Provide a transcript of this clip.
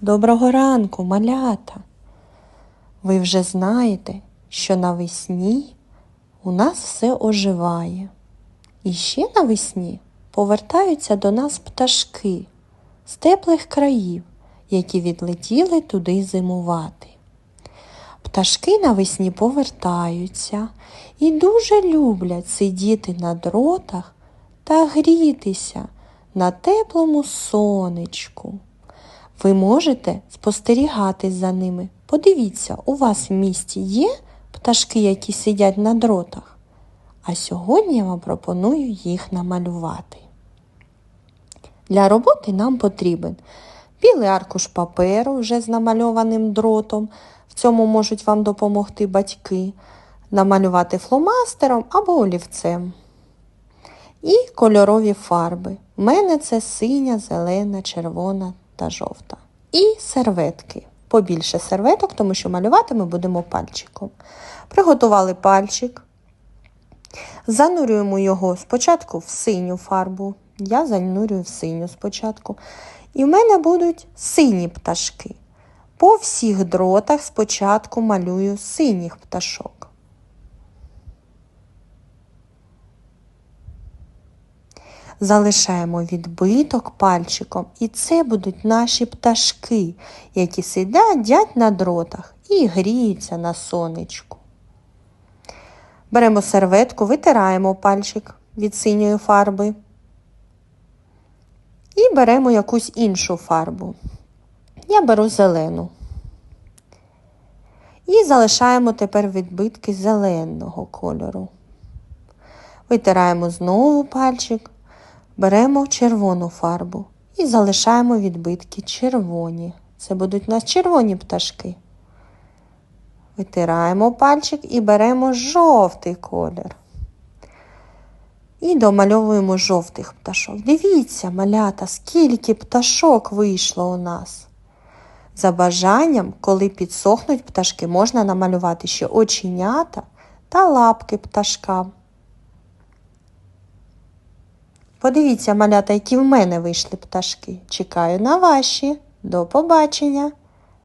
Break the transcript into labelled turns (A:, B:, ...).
A: Доброго ранку, малята! Ви вже знаєте, що навесні у нас все оживає. І ще навесні повертаються до нас пташки з теплих країв, які відлетіли туди зимувати. Пташки навесні повертаються і дуже люблять сидіти на дротах та грітися на теплому сонечку. Ви можете спостерігати за ними. Подивіться, у вас в місті є пташки, які сидять на дротах. А сьогодні я вам пропоную їх намалювати. Для роботи нам потрібен білий аркуш паперу вже з намальованим дротом. В цьому можуть вам допомогти батьки, намалювати фломастером або олівцем. І кольорові фарби. У мене це синя, зелена, червона та жовта. І серветки. Побільше серветок, тому що малювати ми будемо пальчиком. Приготували пальчик. Занурюємо його спочатку в синю фарбу. Я занурюю в синю спочатку. І в мене будуть сині пташки. По всіх дротах спочатку малюю синіх пташок. Залишаємо відбиток пальчиком, і це будуть наші пташки, які сидять на дротах і гріються на сонечку. Беремо серветку, витираємо пальчик від синьої фарби і беремо якусь іншу фарбу. Я беру зелену. І залишаємо тепер відбитки зеленого кольору. Витираємо знову пальчик, беремо червону фарбу і залишаємо відбитки червоні. Це будуть у нас червоні пташки. Витираємо пальчик і беремо жовтий колір. І домальовуємо жовтих пташок. Дивіться, малята, скільки пташок вийшло у нас. За бажанням, коли підсохнуть пташки, можна намалювати ще оченята та лапки пташкам. Подивіться, малята, які в мене вийшли пташки. Чекаю на ваші. До побачення!